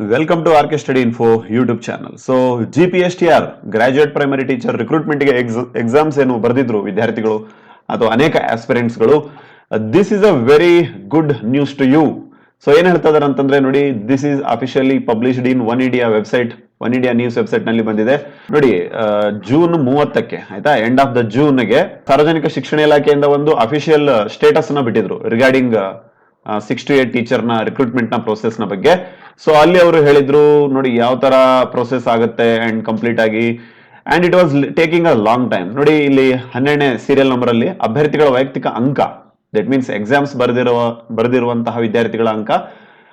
Welcome to R K study info YouTube channel so G P S T R graduate primary teacher ರಿಕ್ರೂಟ್ಮೆಂಟ್ಗೆ exams ಏನು ಬರೆದಿದ್ರು ವಿದ್ಯಾರ್ಥಿಗಳು ಅಥವಾ ಅನೇಕ ಆಸ್ಪಿರೆಂಟ್ಸ್ಗಳು this is a very good news to you so ಏನ್ ಹೇಳ್ತಾ ಇದಾರೆ ಅಂತಂದ್ರೆ ನೋಡಿ this is officially published in One India website One India news ವೆಬ್ಸೈಟ್ನಲ್ಲಿ ಬಂದಿದೆ. ನೋಡಿ ಜೂನ್ ಮೂವತ್ತಕ್ಕೆ, ಆಯ್ತಾ? ಎಂಡ್ ಆಫ್ ದ ಜೂನ್ಗೆ ಸಾರ್ವಜನಿಕ ಶಿಕ್ಷಣ ಇಲಾಖೆಯಿಂದ ಒಂದು ಅಫಿಷಿಯಲ್ ಸ್ಟೇಟಸ್ನ ಬಿಟ್ಟಿದ್ರು ರಿಗಾರ್ಡಿಂಗ್ ಸಿಕ್ಸ್ ಟು ಏಟ್ ಟೀಚರ್ನ ರಿಕ್ರೂಟ್ಮೆಂಟ್ನ ಪ್ರೊಸೆಸ್ನ ಬಗ್ಗೆ. ಸೊ ಅಲ್ಲಿ ಅವರು ಹೇಳಿದ್ರು, ನೋಡಿ, ಯಾವ ತರ ಪ್ರೊಸೆಸ್ ಆಗುತ್ತೆ ಅಂಡ್ ಕಂಪ್ಲೀಟ್ ಆಗಿ. And it was taking a long time ನೋಡಿ, ಇಲ್ಲಿ ಹನ್ನೆರಡನೇ ಸೀರಿಯಲ್ ನಂಬರ್ ಅಲ್ಲಿ ಅಭ್ಯರ್ಥಿಗಳ ವೈಯಕ್ತಿಕ ಅಂಕ. ದಟ್ ಮೀನ್ಸ್ ಎಕ್ಸಾಮ್ಸ್ ಬರೆದಿರುವ, ಬರೆದಿರುವಂತಹ ವಿದ್ಯಾರ್ಥಿಗಳ ಅಂಕ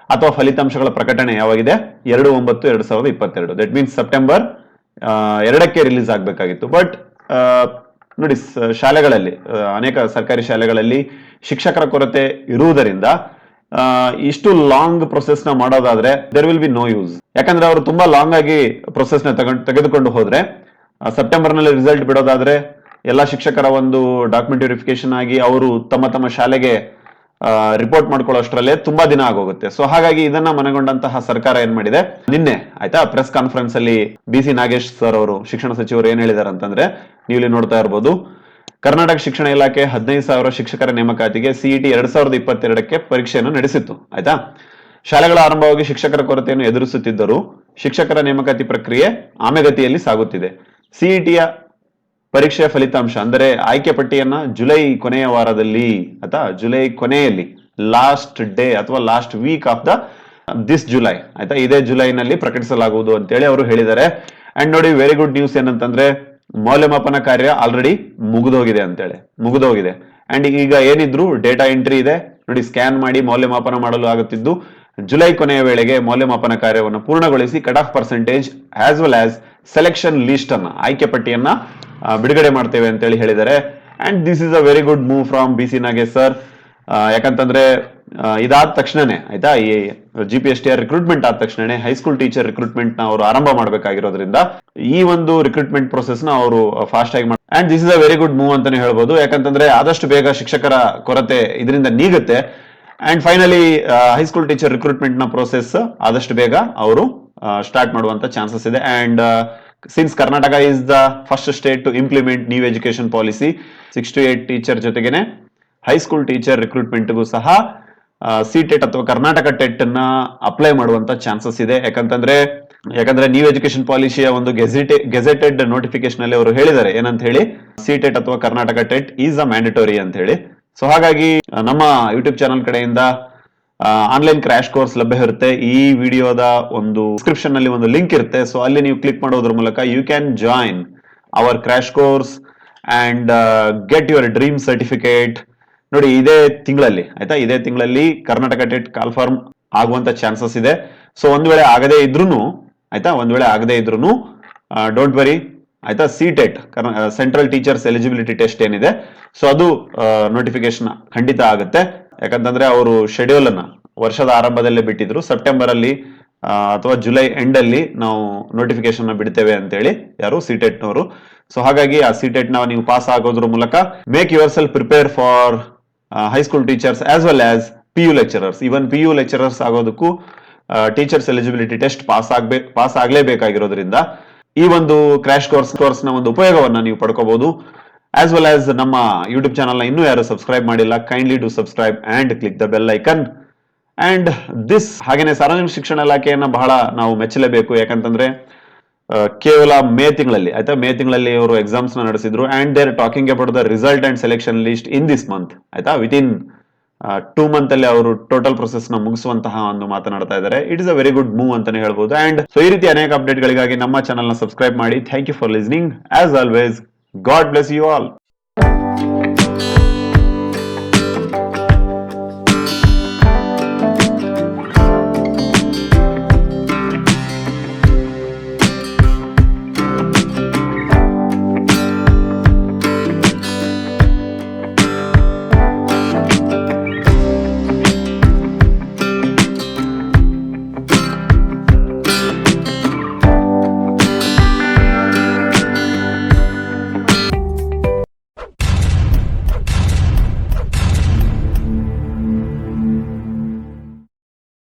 ಅಥವಾ ಫಲಿತಾಂಶಗಳ ಪ್ರಕಟಣೆ ಯಾವಾಗಿದೆ? ಎರಡು ಒಂಬತ್ತು, ಎರಡು ಸಾವಿರದ ಇಪ್ಪತ್ತೆರಡು. ದಟ್ ಮೀನ್ಸ್ ಸೆಪ್ಟೆಂಬರ್ ಎರಡಕ್ಕೆ ರಿಲೀಸ್ ಆಗಬೇಕಾಗಿತ್ತು. ಬಟ್ ನೋಡಿ ಶಾಲೆಗಳಲ್ಲಿ ಅನೇಕ ಸರ್ಕಾರಿ ಶಾಲೆಗಳಲ್ಲಿ ಶಿಕ್ಷಕರ ಕೊರತೆ ಇರುವುದರಿಂದ ಇಷ್ಟು ಲಾಂಗ್ ಪ್ರೊಸೆಸ್ನ ಮಾಡೋದಾದ್ರೆ there will be no use ಯಾಕಂದ್ರೆ ಅವರು ತುಂಬಾ ಲಾಂಗ್ ಆಗಿ ಪ್ರೊಸೆಸ್ನ ತೆಗೆದುಕೊಂಡು ಹೋದ್ರೆ ಸೆಪ್ಟೆಂಬರ್ನಲ್ಲಿ ರಿಸಲ್ಟ್ ಬಿಡೋದಾದ್ರೆ ಎಲ್ಲಾ ಶಿಕ್ಷಕರ ಒಂದು ಡಾಕ್ಯುಮೆಂಟ್ ವೆರಿಫಿಕೇಶನ್ ಆಗಿ ಅವರು ತಮ್ಮ ತಮ್ಮ ಶಾಲೆಗೆ ರಿಪೋರ್ಟ್ ಮಾಡ್ಕೊಳ್ಳೋಷ್ಟರಲ್ಲೇ ತುಂಬಾ ದಿನ ಆಗೋಗುತ್ತೆ. ಸೊ ಹಾಗಾಗಿ ಇದನ್ನ ಮನಗೊಂಡಂತಹ ಸರ್ಕಾರ ಏನ್ ಮಾಡಿದೆ? ನಿನ್ನೆ, ಆಯ್ತಾ ಪ್ರೆಸ್ ಕಾನ್ಫರೆನ್ಸ್ ಅಲ್ಲಿ ಬಿ ಸಿ ನಾಗೇಶ್ ಸರ್ ಅವರು, ಶಿಕ್ಷಣ ಸಚಿವರು ಏನ್ ಹೇಳಿದಾರೆ ಅಂತಂದ್ರೆ ನೀವು ಇಲ್ಲಿ ನೋಡ್ತಾ ಇರ್ಬೋದು ಕರ್ನಾಟಕ ಶಿಕ್ಷಣ ಇಲಾಖೆ ಹದಿನೈದು ಸಾವಿರ ಶಿಕ್ಷಕರ ನೇಮಕಾತಿಗೆ ಸಿಇಟಿ ಎರಡ್ ಸಾವಿರದ ಇಪ್ಪತ್ತೆರಡಕ್ಕೆ ಪರೀಕ್ಷೆಯನ್ನು ನಡೆಸಿತ್ತು. ಆಯ್ತಾ? ಶಾಲೆಗಳ ಆರಂಭವಾಗಿ ಶಿಕ್ಷಕರ ಕೊರತೆಯನ್ನು ಎದುರಿಸುತ್ತಿದ್ದರೂ ಶಿಕ್ಷಕರ ನೇಮಕಾತಿ ಪ್ರಕ್ರಿಯೆ ಆಮೆಗತಿಯಲ್ಲಿ ಸಾಗುತ್ತಿದೆ. ಸಿಇಟಿಯ ಪರೀಕ್ಷೆಯ ಫಲಿತಾಂಶ ಅಂದರೆ ಆಯ್ಕೆ ಪಟ್ಟಿಯನ್ನ ಜುಲೈ ಕೊನೆಯ ವಾರದಲ್ಲಿ ಅಥವಾ ಜುಲೈ ಕೊನೆಯಲ್ಲಿ ಲಾಸ್ಟ್ ಡೇ ಅಥವಾ last week of the this July ಆಯ್ತಾ? ಇದೇ ಜುಲೈನಲ್ಲಿ ಪ್ರಕಟಿಸಲಾಗುವುದು ಅಂತೇಳಿ ಅವರು ಹೇಳಿದ್ದಾರೆ. ಅಂಡ್ ನೋಡಿ ವೆರಿ ಗುಡ್ ನ್ಯೂಸ್ ಏನಂತಂದ್ರೆ ಮೌಲ್ಯಮಾಪನ ಕಾರ್ಯ ಆಲ್ರೆಡಿ ಮುಗಿದೋಗಿದೆ ಅಂತೇಳಿ, ಮುಗಿದೋಗಿದೆ. ಅಂಡ್ ಈಗ ಏನಿದ್ರು ಡೇಟಾ ಎಂಟ್ರಿ ಇದೆ. ನೋಡಿ ಸ್ಕ್ಯಾನ್ ಮಾಡಿ ಮೌಲ್ಯಮಾಪನ ಮಾಡಲು ಆಗುತ್ತಿದ್ದು, ಜುಲೈ ಕೊನೆಯ ವೇಳೆಗೆ ಮೌಲ್ಯಮಾಪನ ಕಾರ್ಯವನ್ನು ಪೂರ್ಣಗೊಳಿಸಿ cut off percentage as well as selection list ಅನ್ನ, ಆಯ್ಕೆ ಪಟ್ಟಿಯನ್ನ ಬಿಡುಗಡೆ ಮಾಡ್ತೇವೆ ಅಂತೇಳಿ ಹೇಳಿದ್ದಾರೆ. And this is a very good move from B C Nagesh sir ಯಾಕಂತಂದ್ರೆ ಇದಾದ ತಕ್ಷಣನೇ, ಆಯ್ತಾ, ಈ G P S T R recruitment ಆದ ತಕ್ಷಣನೇ ಹೈಸ್ಕೂಲ್ ಟೀಚರ್ ರಿಕ್ರೂಟ್ಮೆಂಟ್ನ ಅವರು ಆರಂಭ ಮಾಡಬೇಕಾಗಿರೋದ್ರಿಂದ ಈ ಒಂದು ರಿಕ್ರೂಟ್ಮೆಂಟ್ ಪ್ರೊಸೆಸ್ನ ಅವರು ಫಾಸ್ಟ್ ಆಗಿ and this is a very good move ಅಂತಾನೆ ಹೇಳ್ಬೋದು. ಯಾಕಂತಂದ್ರೆ, ಆದಷ್ಟು ಬೇಗ ಶಿಕ್ಷಕರ ಕೊರತೆ ಇದರಿಂದ ನೀಗುತ್ತೆ. And finally high school teacher ರಿಕ್ರೂಟ್ಮೆಂಟ್ನ process ಆದಷ್ಟು ಬೇಗ ಅವರು ಸ್ಟಾರ್ಟ್ ಮಾಡುವಂತ ಚಾನ್ಸಸ್ ಇದೆ. And since Karnataka is the first state to implement new education policy six to eight teacher ಜೊತೆಗೇನೆ ಹೈಸ್ಕೂಲ್ ಟೀಚರ್ ರಿಕ್ರೂಟ್ಮೆಂಟ್ಗೂ ಸಹ ಸಿ ಟೆಟ್ ಅಥವಾ ಕರ್ನಾಟಕ ಟೆಟ್ ಅನ್ನ ಅಪ್ಲೈ ಮಾಡುವಂತ ಚಾನ್ಸಸ್ ಇದೆ. ಯಾಕಂತಂದ್ರೆ, ಯಾಕಂದ್ರೆ ನ್ಯೂ ಎಜುಕೇಶನ್ ಪಾಲಿಸಿಯ ಒಂದು ಗೆಜೆಟೆ, ಗೆಜೆಟೆಡ್ ನೋಟಿಫಿಕೇಶನ್ ಅಲ್ಲಿ ಅವರು ಹೇಳಿದ್ದಾರೆ. ಏನಂತ ಹೇಳಿ ಸಿ ಟೆಟ್ ಅಥವಾ Karnataka TET is a mandatory ಅಂತ ಹೇಳಿ. ಸೊ ಹಾಗಾಗಿ, ನಮ್ಮ ಯೂಟ್ಯೂಬ್ ಚಾನಲ್ ಕಡೆಯಿಂದ ಆನ್ಲೈನ್ ಕ್ರಾಶ್ ಕೋರ್ಸ್ ಲಭ್ಯ ಇರುತ್ತೆ. ಈ ವಿಡಿಯೋದ ಒಂದು ಡಿಸ್ಕ್ರಿಪ್ಷನ್ ಅಲ್ಲಿ ಒಂದು ಲಿಂಕ್ ಇರುತ್ತೆ. ಸೊ ಅಲ್ಲಿ ನೀವು ಕ್ಲಿಕ್ ಮಾಡೋದ್ರ ಮೂಲಕ you can join our crash course and get your dream certificate ನೋಡಿ, ಇದೇ ತಿಂಗಳಲ್ಲಿ, ಆಯ್ತಾ? ಇದೇ ತಿಂಗಳಲ್ಲಿ ಕರ್ನಾಟಕ ಟೆಟ್ ಕಾಲ್ಫಾರ್ಮ್ ಆಗುವಂತ ಚಾನ್ಸಸ್ ಇದೆ. ಸೊ ಒಂದ್ ವೇಳೆ ಆಗದೇ ಇದ್ರು ಆಯ್ತಾ? ಒಂದ್ ವೇಳೆ ಆಗದೇ ಇದ್ರು ಡೋಂಟ್ ವರಿ ಆಯ್ತಾ? C TET central teachers eligibility test ಏನಿದೆ. ಸೊ ಅದು ನೋಟಿಫಿಕೇಶನ್ ಖಂಡಿತ ಆಗುತ್ತೆ. ಯಾಕಂತಂದ್ರೆ ಅವರು ಶೆಡ್ಯೂಲ್ ಅನ್ನ ವರ್ಷದ ಆರಂಭದಲ್ಲೇ ಬಿಟ್ಟಿದ್ರು. ಸೆಪ್ಟೆಂಬರ್ ಅಲ್ಲಿ ಅಥವಾ ಜುಲೈ ಎಂಡ್ ಅಲ್ಲಿ ನಾವು ನೋಟಿಫಿಕೇಶನ್ ಬಿಡ್ತೇವೆ ಅಂತೇಳಿ ಯಾರು ಸಿ ಟೆಟ್ನವರು ಸೊ ಹಾಗಾಗಿ ಆ ಸಿ ಟೆಟ್ನ ನೀವು ಪಾಸ್ ಆಗೋದ್ರ ಮೂಲಕ make yourself prepare for high school teachers as well as P U lecturers even P U lecturers ಆಗೋದಕ್ಕೂ teachers eligibility test pass ಆಗ್ಬೇಕು ಪಾಸ್ ಆಗಲೇಬೇಕಾಗಿರೋದ್ರಿಂದ ಈ ಒಂದು ಕ್ರಾಶ್ ಕೋರ್ಸ್ ಕೋರ್ಸ್ನ ಒಂದು ಉಪಯೋಗವನ್ನು ನೀವು ಪಡ್ಕೋಬಹುದು ಆಸ್ ವೆಲ್ ಆಸ್ ನಮ್ಮ ಯೂಟ್ಯೂಬ್ ಚಾನಲ್ನ ಇನ್ನೂ ಯಾರು ಸಬ್ಸ್ಕ್ರೈಬ್ ಮಾಡಿಲ್ಲ kindly to subscribe and click the bell icon and this ಹಾಗೆಯೇ ಸಾರ್ವಜನಿಕ ಶಿಕ್ಷಣ ಇಲಾಖೆಯನ್ನ ಬಹಳ ನಾವು ಮೆಚ್ಚಲೇಬೇಕು. ಯಾಕಂತಂದ್ರೆ ಕೇವಲ ಮೇ ತಿಂಗಳಲ್ಲಿ, ಆಯ್ತಾ? ಮೇ ತಿಂಗಳಲ್ಲಿ ಅವರು ಎಕ್ಸಾಮ್ಸ್ನ ನಡೆಸಿದ್ರು and there talking about the result and selection list in this month ಆಯ್ತಾ? ವಿತ್ ಇನ್ ಟೂ ಮಂತ್ ಅಲ್ಲಿ ಅವರು ಟೋಟಲ್ ಪ್ರೊಸೆಸ್ನ ಮುಗಿಸುವಂತಹ ಒಂದು ಮಾತನಾಡ್ತಾ ಇದ್ದಾರೆ it is a very good move ಅಂತಾನೆ ಹೇಳ್ಬೋದು. ಅಂಡ್ ಸೊ ಈ ರೀತಿ ಅನೇಕ ಅಪ್ಡೇಟ್ ಗಳಿಗಾಗಿ ನಮ್ಮ ಚಾನಲ್ನ ಸಬ್ಸ್ಕ್ರೈಬ್ ಮಾಡಿ. Thank you for listening as always God bless you all